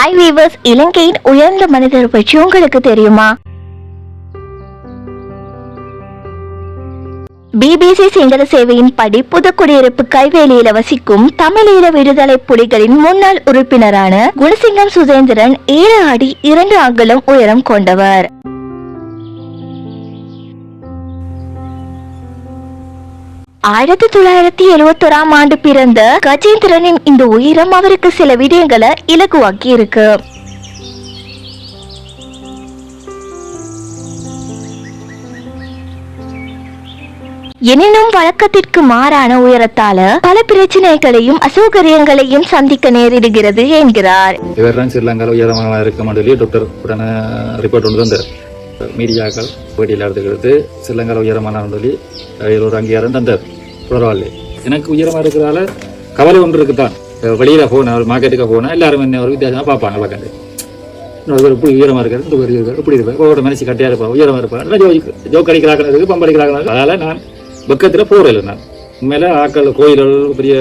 Hi viewers இலங்கையின் உயர்ந்த மனிதர் பற்றி உங்களுக்கு தெரியுமா? பிபிசி சிங்கள சேவையின் படி புதுக்குடியிருப்பு கைவேலியில வசிக்கும் தமிழீழ விடுதலை புலிகளின் முன்னாள் உறுப்பினரான குணசிங்கம் சுதேந்திரன் ஏழு அடி இரண்டு அங்குலம் உயரம் கொண்டவர். ஆயிரத்தி தொள்ளாயிரத்தி எழுவத்தொராம் ஆண்டு பிறந்த கஜேந்திரனின் இந்த உயரம் அவருக்கு சில விடயங்களை இலகுவாக்கி இருக்கு எனினும் வழக்கத்திற்கு மாறான உயரத்தால பல பிரச்சனைகளையும் அசௌகரியங்களையும் சந்திக்க நேரிடுகிறது என்கிறார். இவர் ஸ்ரீலங்காவில் உயரமாக இருக்க டாக்டர் உடனே ரிப்போர்ட் ஒன்று தந்தார். மீடியாக்கள் போட்டியில் எடுத்துக்கிறது ஸ்ரீலங்காவில் உயரமான சொல்லி ஒரு அங்கீகாரம் தந்தார் பரவாயில்ல எனக்கு உயரமாக இருக்கிறதால கவலை ஒன்று இருக்குதான். வெளியில் போனேன் மார்க்கெட்டுக்கு போனால் எல்லாரும் என்ன ஒரு வித்தியாசமாக பார்ப்பாங்க பக்கத்து இன்னொரு இப்படி உயரமாக இருக்காரு இந்த ஒரு இருக்காரு இப்படி இருப்பார் ஒவ்வொரு மனசு கட்டியாக இருப்பாங்க உயரமாக இருப்பாங்க நல்லா ஜோக் ஜோக் அடிக்கிறாங்க இருக்குது பம்பு அடிக்கிறாங்க. அதனால் நான் பக்கத்தில் போகிறேன் நான். உண்மையில ஆக்கள் கோயில்கள் பெரிய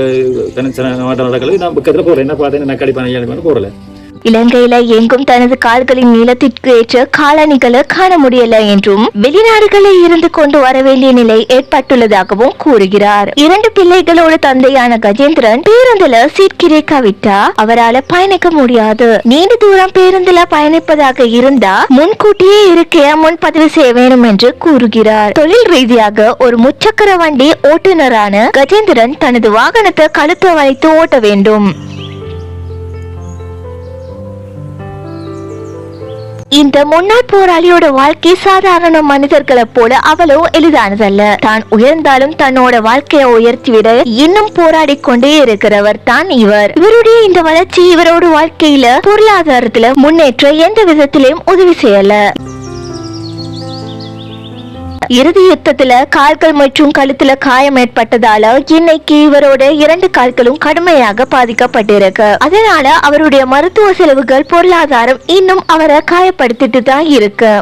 கணச்சன மாட்டம் நடக்கிறது நான் பக்கத்தில் போகிறேன் என்ன பார்த்தேன்? நக்கடி பண்ணி போகிறேன் இலங்கையில எங்கும் தனது கால்களின் நீளத்திற்கு ஏற்ற காலணிகளை காண முடியல என்றும் வெளிநாடுகளில் இருந்து கொண்டு வர வேண்டிய நிலை ஏற்பட்டுள்ளதாகவும் கூறுகிறார். இரண்டு பிள்ளைகளோட தந்தையான கஜேந்திரன் பேருந்துல சீட் கிடைக்காவிட்டா அவரால பயணிக்க முடியாது. நீண்ட தூரம் பேருந்துல பயணிப்பதாக இருந்தா முன்கூட்டியே இருக்கைய முன்பதிவு செய்ய வேண்டும் என்று கூறுகிறார். தொழில் ரீதியாக ஒரு முச்சக்கர வண்டி ஓட்டுநரான கஜேந்திரன் தனது வாகனத்தை கழுத்து வளைத்து ஓட்ட வேண்டும். இந்த முன்னாள் போராளியோட வாழ்க்கை சாதாரண மனிதர்களை போல அவ்வளவு எளிதானதல்ல. தான் உயர்ந்தாலும் தன்னோட வாழ்க்கையை உயர்த்திவிட இன்னும் போராடி கொண்டே இருக்கிறவர் தான் இவர். இவருடைய இந்த வளர்ச்சி இவரோட வாழ்க்கையில பொருளாதாரத்துல முன்னேற்ற எந்த விதத்திலையும் உதவி செய்யல. இறுதி யுத்தத்துல கால்கள் மற்றும் கழுத்துல காயம் ஏற்பட்டதால இன்னைக்கு இவரோட இரண்டு கால்களும் கடுமையாக பாதிக்கப்பட்டிருக்கு. அதனால அவருடைய மருத்துவ செலவுகள் பொருளாதாரம் இன்னும் அவரை காயப்படுத்திட்டு தான் இருக்கு.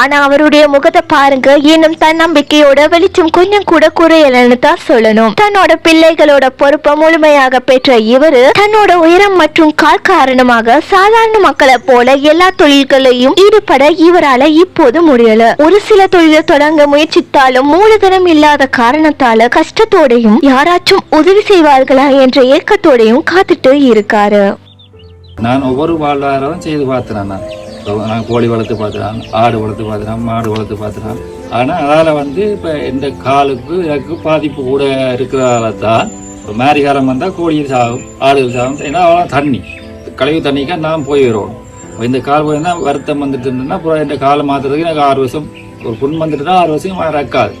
ஆனா அவருடைய முகத்தை பாருங்க. இன்னும் தன்னம்பிக்கையோட வெளிச்சம் கொஞ்சம் கூட குறையலன்னு தான் சொல்லணும். தன்னோட பிள்ளைகளோட பொறுப்பை முழுமையாக பெற்ற இவரு தன்னோட உயரம் மற்றும் கால் காரணமாக சாதாரண மக்களை போல எல்லா தொழில்களையும் ஈடுபட இவரால இப்போது முடியல. ஒரு சில தொழிலை தொடங்க முயற்சித்தாலும் மூலதனம் இல்லாத காரணத்தால கஷ்டத்தோடையும் யாராச்சும் உதவி செய்வார்களா என்ற ஏக்கத்தோடையும் காத்துட்டு இருக்காரு. நான் ஒவ்வொரு வாழ்வாரம் செய்து பார்த்தேன் நான் நான் கோழி வளர்த்து பார்த்துறேன் ஆடு வளர்த்து பார்த்துறேன் மாடு வளர்த்து பார்த்துறேன் ஆனால் அதால் வந்து இப்போ இந்த காலுக்கு எனக்கு பாதிப்பு கூட இருக்கிறதால தான் இப்போ மேரி காலம் வந்தால் கோழி சாகும் ஆடுகள் சாகும். ஏன்னா அவ்வளோ தண்ணி. கழிவு தண்ணிக்கா நாம் போய் இப்போ இந்த கால் போயிருந்தால் வருத்தம் வந்துட்டு இருந்ததுன்னா அப்புறம் இந்த காலை மாற்றுறதுக்கு எனக்கு ஆறு வருஷம் ஒரு புண் வந்துட்டுனா ஆறு வருஷம் ரக்காது.